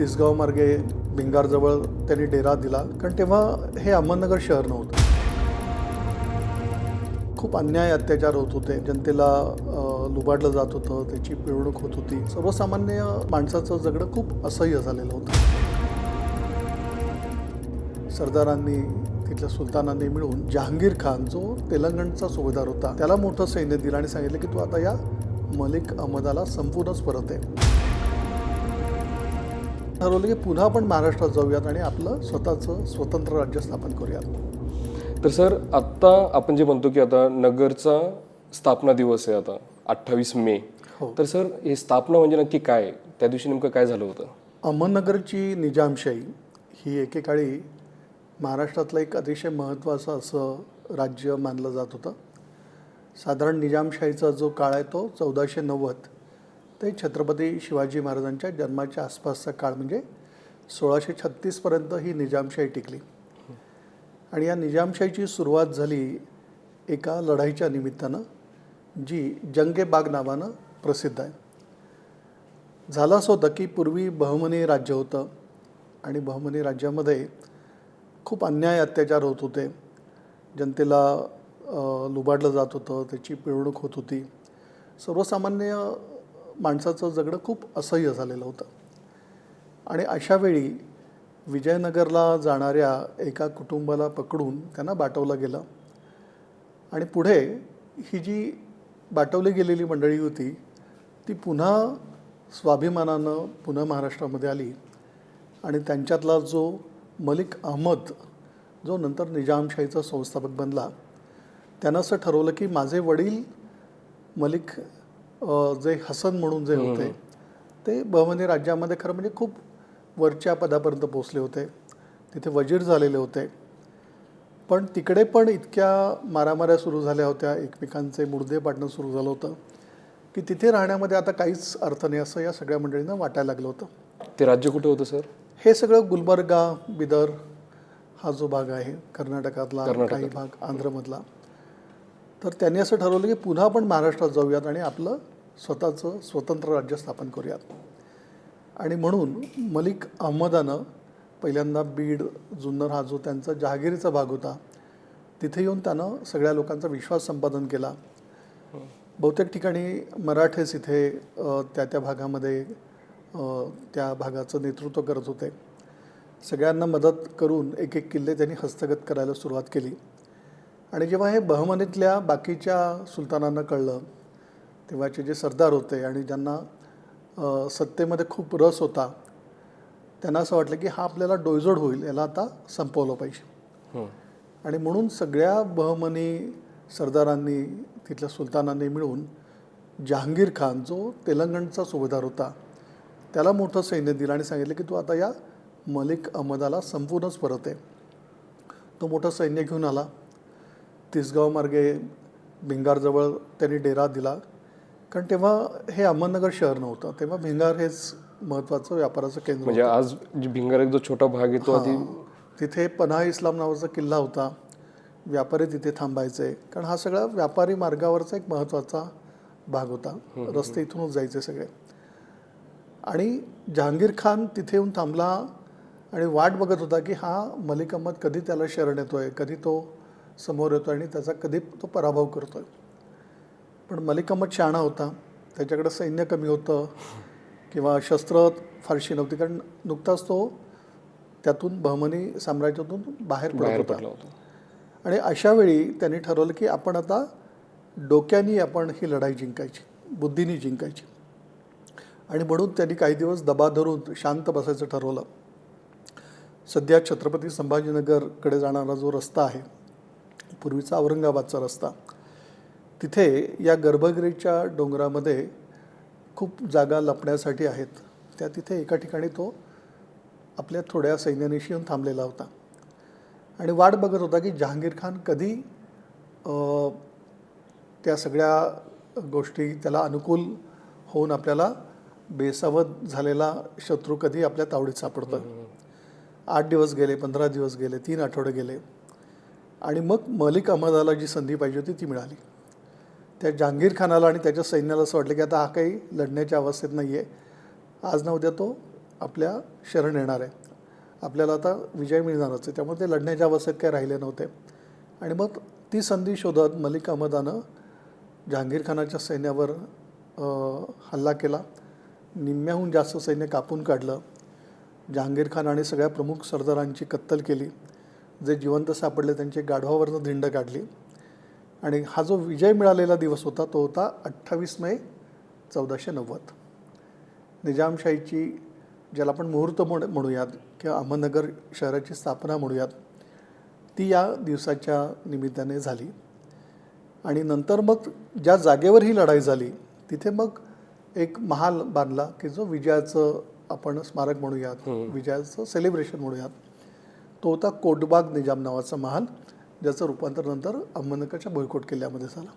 तिसगाव मार्गे भिंगारजवळ त्यांनी डेरा दिला. कारण तेव्हा हे अहमदनगर शहर नव्हतं. खूप अन्याय अत्याचार होत होते. जनतेला लुबाडलं जात होतं. त्याची पिळवणूक होत होती. सर्वसामान्य माणसाचं जगणं खूप असह्य झालेलं होतं. सरदारांनी तिथल्या सुलतानांनी मिळून जहांगीर खान जो तेलंगणचा सुभेदार होता त्याला मोठं सैन्य दिलं आणि सांगितलं की तू आता या मलिक अहमदाला संपूर्णच परत आहे ठरवलं की पुन्हा आपण महाराष्ट्रात जाऊयात आणि आपलं स्वतःचं स्वतंत्र राज्य स्थापन करूयात. तर सर आत्ता आपण जे म्हणतो की आता नगरचा स्थापना दिवस आहे आता अठ्ठावीस मे. हो. तर सर हे स्थापना म्हणजे नक्की काय? त्या दिवशी नेमकं काय झालं होतं? अहमदनगरची निजामशाही ही एकेकाळी महाराष्ट्रातलं एक अतिशय महत्त्वाचं असं राज्य मानलं जात होतं. साधारण निजामशाहीचा जो काळ आहे तो चौदाशे नव्वद ते छत्रपती शिवाजी महाराजांच्या जन्माच्या आसपासचा काळ म्हणजे सोळाशे छत्तीसपर्यंत ही निजामशाही टिकली. आणि या निजामशाहीची सुरुवात झाली एका लढाईच्या निमित्तानं जी जंगे बाग नावानं प्रसिद्ध आहे. झालं असं होतं की पूर्वी बहमनी राज्य होतं आणि बहमनी राज्यामध्ये खूप अन्याय अत्याचार होत होते. जनतेला लुबाडलं जात होतं त्याची पिळवणूक होत होती. सर्वसामान्य माणसाचं जगणं खूप असह्य झालेलं होतं. आणि अशावेळी विजयनगरला जाणाऱ्या एका कुटुंबाला पकडून त्यांना बाटवलं गेलं. आणि पुढे ही जी बाटवली गेलेली मंडळी होती ती पुन्हा स्वाभिमानानं पुन्हा महाराष्ट्रामध्ये आली. आणि त्यांच्यातला जो मलिक अहमद जो नंतर निजामशाहीचा संस्थापक बनला त्यानं असं ठरवलं की माझे वडील मलिक जे हसन म्हणून जे होते ते बहमनी राज्यामध्ये खरं म्हणजे खूप वरच्या पदापर्यंत पोचले होते. तिथे वजीर झालेले होते. पण तिकडे पण इतक्या मारामाऱ्या सुरू झाल्या होत्या एकमेकांचे मुडदे पाडणं सुरू झालं होतं की तिथे राहण्यामध्ये आता काहीच अर्थ नाही असं या सगळ्या मंडळींना वाटायला लागलं होतं. ते राज्य कुठे होतं सर? हे सगळं गुलबर्गा बिदर हा जो भाग आहे कर्नाटकातला कर्नाटकात. काही भाग आंध्रमधला. तर त्यांनी असं ठरवलं की पुन्हा आपण महाराष्ट्रात जाऊयात आणि आपलं स्वतःचं स्वतंत्र राज्य स्थापन करूयात. आणि म्हणून मलिक अहमदानं पहिल्यांदा बीड जुन्नर हा जो त्यांचा जहागिरीचा भाग होता तिथे येऊन त्यानं सगळ्या लोकांचा विश्वास संपादन केला. बहुतेक ठिकाणी मराठेच इथे त्या त्या भागामध्ये त्या भागाचं नेतृत्व करत होते. सगळ्यांना मदत करून एक एक किल्ले त्यांनी हस्तगत करायला सुरुवात केली. आणि जेव्हा हे बहमनीतल्या बाकीच्या सुलतानांना कळलं तेव्हाचे जे सरदार होते आणि ज्यांना सत्तेमध्ये खूप रस होता त्यांना असं वाटलं की हा आपल्याला डोयजोड होईल याला आता संपवलं पाहिजे. आणि म्हणून सगळ्या बहमनी सरदारांनी तिथल्या सुलतानांनी मिळून जहांगीर खान जो तेलंगणचा सुभेदार होता त्याला मोठं सैन्य दिलं आणि सांगितलं की तू आता या मलिक अहमदाला संपूर्णच परत आहे तो मोठं सैन्य घेऊन आला. तिसगाव मार्गे भिंगारजवळ त्यांनी डेरा दिला. कारण तेव्हा हे अहमदनगर शहर नव्हतं. तेव्हा भिंगार हेच महत्त्वाचं व्यापाराचं केंद्र म्हणजे आज भिंगार एक जो छोटा भाग आहे तो आधी तिथे पन्हा इस्लाम नावाचा किल्ला होता. व्यापारी तिथे थांबायचे. कारण हा सगळा व्यापारी मार्गावरचा एक महत्त्वाचा भाग होता. रस्ते इथूनच जायचे सगळे. आणि जहांगीर खान तिथे येऊन थांबला आणि वाट बघत होता की हा मलिक अहमद कधी त्याला शरण येतोय? कधी तो समोर येतोय आणि त्याचा कधी तो पराभव करतोय. पण मलिक अहमद शहाणा होता. त्याच्याकडे सैन्य कमी होतं. किंवा शस्त्र फारशी नव्हती. कारण नुकताच तो त्यातून बहमनी साम्राज्यातून बाहेर पडत होता. आणि अशा वेळी त्यांनी ठरवलं की आपण आता डोक्यानी आपण ही लढाई जिंकायची बुद्धीनी जिंकायची. आणि म्हणून त्यांनी काही दिवस दबा धरून शांत बसायचं ठरवलं. सध्या छत्रपती संभाजीनगरकडे जाणारा जो रस्ता आहे पूर्वीचा औरंगाबादचा रस्ता. तिथे या गर्भगिरीच्या डोंगरामध्ये खूप जागा लपण्यासाठी आहेत. त्या तिथे एका ठिकाणी तो आपल्या थोड्या सैन्यानिशी येऊन थांबलेला होता. आणि वाट बघत होता की जहांगीर खान कधी त्या सगळ्या गोष्टी त्याला अनुकूल होऊन आपल्याला बेसावध झालेला शत्रू कधी आपल्या तावडीत सापडतो आठ दिवस गेले पंधरा दिवस गेले तीन आठवडे गेले. आणि मग मलिक अहमदाला जी संधी पाहिजे होती ती मिळाली. त्या जहांगीर खानाला आणि त्याच्या सैन्याला असं वाटलं की आता हा काही लढण्याच्या अवस्थेत नाही आहे. आज ना उद्या तो आपल्या शरण येणार आहे. आपल्याला आता विजय मिळणारच आहे. त्यामुळे ते लढण्याच्या अवस्थेत काही राहिले नव्हते. आणि मग ती संधी शोधत मलिक अहमदानं जहांगीर खानाच्या सैन्यावर हल्ला केला. निम्म्याहून जास्त सैन्य कापून काढलं. जहांगीर खान आणि सगळ्या प्रमुख सरदारांची कत्तल केली. जे जिवंत सापडले त्यांचे गाढवावरनं धिंड काढली. आणि हा जो विजय मिळालेला दिवस होता तो होता अठ्ठावीस मे चौदाशे नव्वद. निजामशाहीची ज्याला आपण मुहूर्त म्हण म्हणूयात किंवा अहमदनगर शहराची स्थापना म्हणूयात ती या दिवसाच्या निमित्ताने झाली. आणि नंतर मग ज्या जागेवर ही लढाई झाली तिथे मग एक महाल बांधला की जो विजयाचं आपण स्मारक म्हणूयात विजयाचं सेलिब्रेशन म्हणूयात. तो होता कोटबाग निजाम नावाचा महाल ज्याचं रूपांतर नंतर अहमदनगरच्या भुईकोट किल्ल्यामध्ये झालं.